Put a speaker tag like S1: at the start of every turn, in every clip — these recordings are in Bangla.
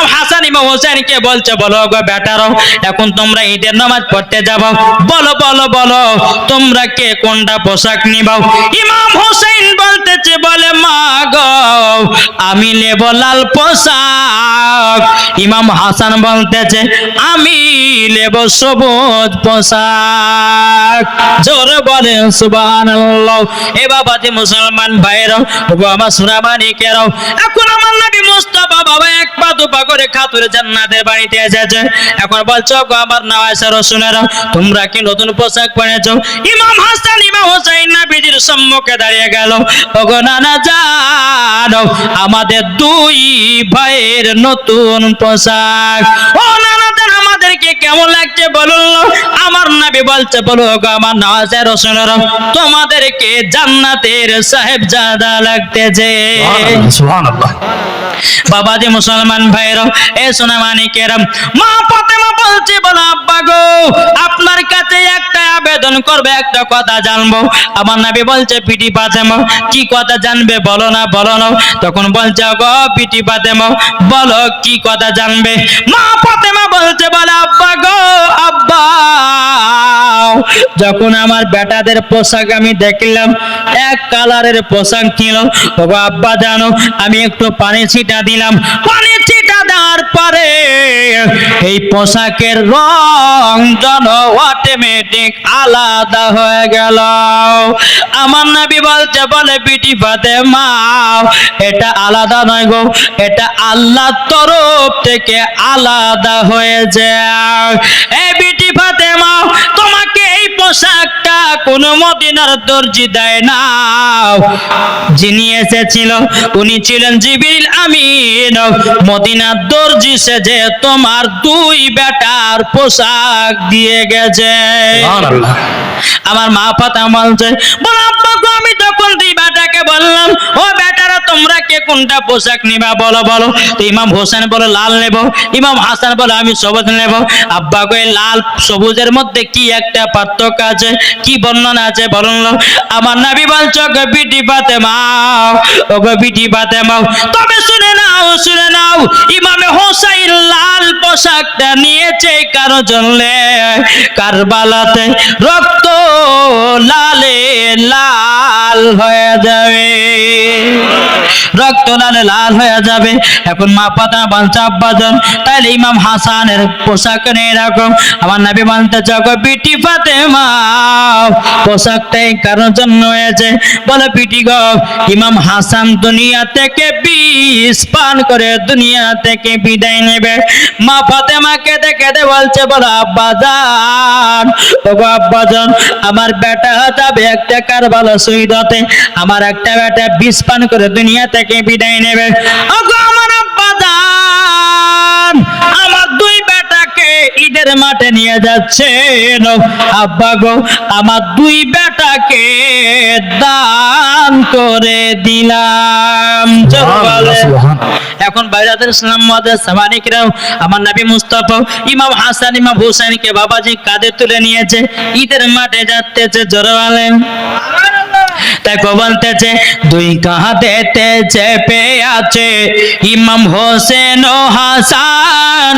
S1: ইমাম হাসান ইমাম হোসেনকে বলছে, বলো গো বেটারো, এখন তোমরা ঈদের নামাজ পড়তে যাব। বলো বলো বলো, তোমরা কে কোনটা পোশাক নিবাও? ইমাম হোসেন বলতেছে, বলে, মা গো, আমি নেব লাল পোশাক। ইমাম হাসান বলতেছে, আমি নেব সবুজ পোশাক। জোরে বলে, সুবহানাল্লাহ। এ বাবা যে মুসলমান ভাইরাও ওগো আমার সুরামানিকেরাও এখন আমার নবী মুস্তাফা বাবা এক পা দু পা করে খাতুর জান্নাতের বাড়িতে এসেছে। এখন বলছো, গো আমার নওয়াজা রসুনেরা তোমরা কি নতুন পোশাক পরেছো? ইমাম হাসান, ইমাম হোসেন নবীজির সম্মুখে দাঁড়িয়ে গেল, ওগো নানা জানো, আমাদের দুই ভাইয়ের নতুন পোশাক। ও নানা জান আমাদেরকে কেমন লাগছে বলুন আমার নবী বলছে বলো আমার নওয়াজা রসুনেরা তোমাদেরকে জান্নাতের সাহেব জাদা লাগতেছে।
S2: সুবহানাল্লাহ
S1: বাবা যে মুসলমান ভাইরা এ সোনা মানিকেরাম মা ফাতেমা বলছে বলো আব্বা গো আপনার কাছে একটা আবেদন করবে, একটা কথা জানব। আমার নবী বলছে, পিটি ফাতেমা কি কথা জানবে বলো না বলো না। তখন বলছে গো পিটি ফাতেমা বলো, কি কথা জানবে? মা ফাতেমা বলছে, বলে, আব্বা গো, আব্বা। যখন আমার বেটাদের পোশাক আমি দেখলাম, এক কালারের পোশাক ছিল ওগো, আব্বা, জানো, আমি একটু পানি ছিটা দিলাম। পানি ছিটা পরে এই পোশাকের রং যেন অটোমেটিক আলাদা হয়ে গেল। আমার নবী বলছে, বলে বিটি ফাতে মা এটা আলাদা নয় গো, এটা আল্লাহ তরফ থেকে আলাদা হয়ে যায় এই বিটি ফাতেমা, তোমাকে এই পোশাকটা কোন মদিনার দর্জি দেয় না। যিনি এসেছিল উনি ছিলেন জিবিল আমিন। মদিনার দর্জি সেজে তোমার দুই বেটার পোশাক দিয়ে গেছে। আমার মা পাতা বলছে বল আমি তখন দুই বেটাকে বললাম ও বেটারা তোমরা কে কোনটা পোশাক নিবা? বলো বলো। তো ইমাম হোসেন বলে, লাল নেব। ইমাম হাসান বলে, আমি সবুজ নেব। আব্বা এই লাল সবুজের মধ্যে কি একটা পার্থক্য আছে? কি বর্ণনা আছে? বলুন আমার নাবি বলছো গো বিটি পাতে মাও ও গো বিটি পাতে মাও তবে শুনে নাও শুনে নাও। ইমামে হোসাইন লাল পোশাকটা নিয়েছে কারও জন্য? কারবালাতে রক্ত লালে লাল হয়ে যাবে। রক্ত লালে লাল হয়ে যাবে। এখন মা পাতা বাঞ্চা আব্বাজন। তাইলে ইমাম হাসানের পোশাক নেই এরকম। আমার নাবি মানতে চক পিটি ফাতে মা পোশাকটা এই কারণ জন্য হয়েছে। বলে, পিটি গো, ইমাম হাসান দুনিয়া থেকে বিষ পান করে, দুনিয়া থেকে বিদায় নেবে। মা ফাতেমাকে দেখে দে বলছে, বলো আব্বাজান, ওগো আব্বাজান, আমার বেটা যাবে একটা কারবালা শহীদ হতে আমার একটা বেটা বিষ পান করে দুনিয়া থেকে বিদায় নেবে। ওগো আমার আব্বাজান আমার দুই বেটাকে ঈদের মাঠে নিয়ে যাচ্ছেন আব্বা গো আমার দুই বেটাকে দান করে দিলাম। এখন ইসলাম আমার নবী মুস্তাফা ইমাম হাসান ইমাম হুসাইনকে বাবাজি কাঁধে তুলে নিয়েছে। ঈদের মাঠে যাচ্ছে জোরওয়ালেন তাকে বলতেছে দুই কাঁধেতে চেপে আছে ইমাম হোসেন ও হাসান।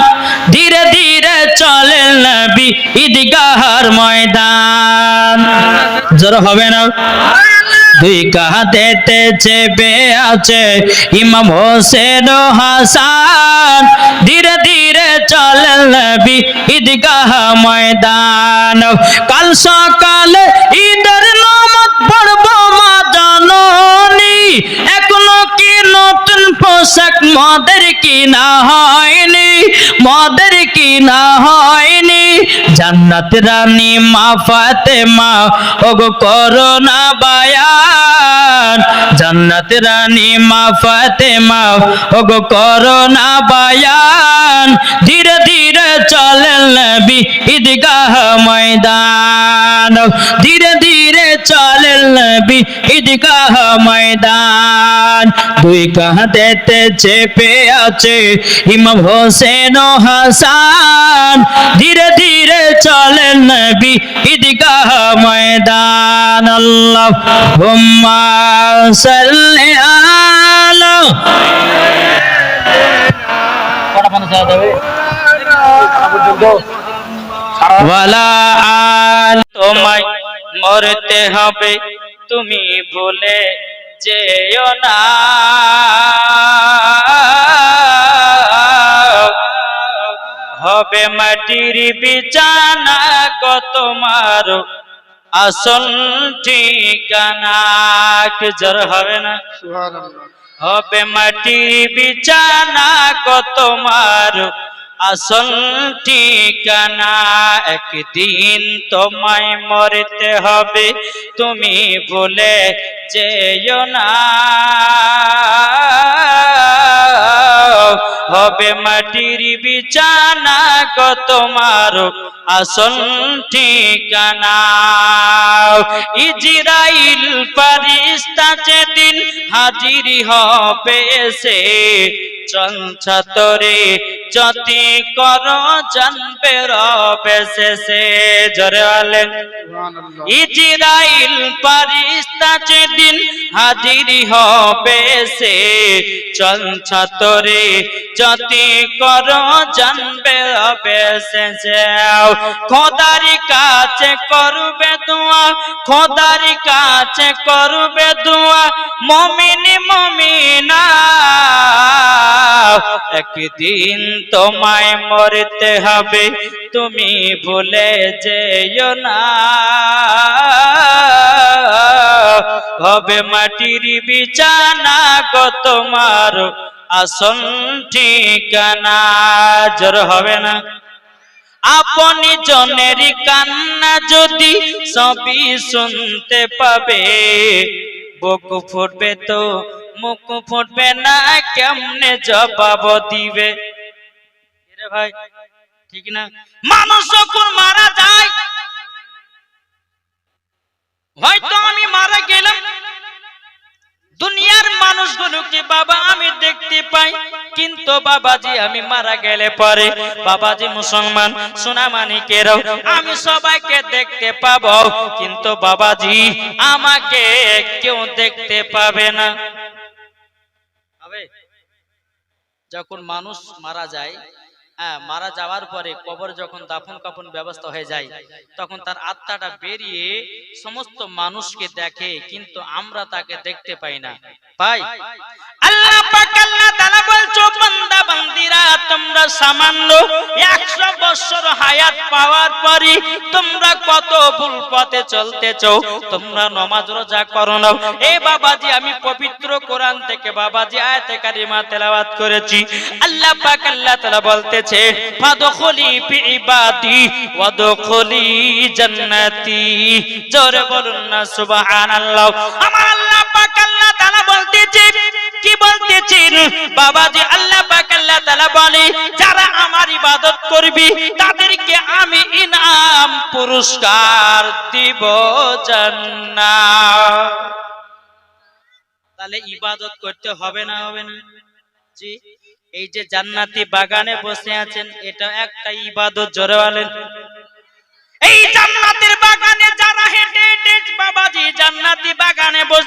S1: ধীরে ধীরে চলে নবী ঈদগাহর ময়দান। জোর হবে না? দুই কাঁধেতে চেপে আছে ইমাম হোসেন ও হাসান। ধীরে ধীরে চলেন নবী ঈদগাহ ময়দান। কাল সকালে ঈদের পোশাক মদের কি না হয়নি, মদের কি না হয়নি। জান্নাত রানী মা ফাতেমা, ওগো করোনা বায়ান। জান্নাত রানী মা ফাতেমা, ওগো করোনা বায়ান। ধীরে ধীরে চলেন নবী ঈদগাহ ময়দান। ধীরে ধীরে নবী ঈদগাহ ময়দান। দুই কাঁধেতে চেপে আছে ইমাম হোসেন ও হাসান। ধীরে ধীরে চলেন নবী ঈদগাহ ময়দান। আল্লাহ হুম্মা সাল্লি আলা ওয়ালা আল তোমায় মরতে হবে। তুমি ভুলে যেও না। হবে মাটির বিছানা কত তোমার। আসল ঠিকানা কি জ্বর হবে না? হবে মাটির বিছানা কত তোমার। আসল ঠিকানা একদিন তোমায় মরতে হবে, তুমি বলে যেও না। হবে মাটির বিছানা কত তোমার আসল ঠিকানা। ইজরাইল ফারিস্তা যেদিন হাজির হবে, সে চঞ্চতরে যতি কর জানবে রবে শেষে, জরে বলেন। ইজরাইল ফারিস্তা যেদিন হাজির হবে সে চঞ্চতরে যতি কর জানবে হবে শেষে। খোদারি কাছে করবে দোয়া, খোদারি কাছে করবে দোয়া, মমিনি মমিনা। একদিন তোমায় মরতে হবে, তুমি ভুলে যেও না। হবে মাটির বিছানা গো তোমার আসল ঠিকানা, জোর হবে না। আপনি জনের কান্না যদি সবই শুনতে পাবে বুক ফুটবে তো, মুখ ফুটবে না, কেমনে জবাব দিবে? ভাই, ঠিক না? মানুষ যখন মারা যায়, হয়তো মানুষগুলোকে বাবা আমি দেখতে পাই, কিন্তু বাবাজি আমি মারা গেলে পরে, বাবাজি মুসলমান আমি সবাইকে দেখতে পাবো, কিন্তু বাবাজি আমাকে কেউ দেখতে পাবে না। যখন মানুষ মারা যায় হ্যাঁ মারা যাওয়ার পরে কবর যখন দাফন কাফন ব্যবস্থা হয়ে যায়, তখন তার আত্মাটা বেরিয়ে সমস্ত মানুষকে দেখে, কিন্তু আমরা তাকে দেখতে পাই না। পাই আল্লাহ পাক আল্লাহ তাআলা বলছো বান্দা বান্দিরা তোমরা সামান্য 100 বছর হায়াত পাওয়ার পরই তোমরা কত ভুল পথে চলতেছো তোমরা নামাজ রোজা করো না এ বাবাজি আমি পবিত্র কোরআন থেকে বাবাজি আয়াতে কারিমা তেলাওয়াত করেছি। আল্লাহ পাক আল্লাহ তাআলা বলতেছে ফাদখুলি ফি ইবাদি ওয়াদখুলি জান্নাতি। জোরে বলুন না সুবহানাল্লাহ। আমার বাবাজি আল্লাহ পাক আল্লাহ বলে, যারা আমার ইবাদত করবি, তাদেরকে আমি ইনাম পুরস্কার দিব জান্নাত। তাহলে ইবাদত করতে হবে না হবে না? জি, এই যে জান্নাতি বাগানে বসে আছেন, এটা একটা ইবাদত, জোরে বলেন। এই জান্নাতের বাগানে যারা হেঁটে হেঁটে, বাবাজি জান্নাতি বাগানে বস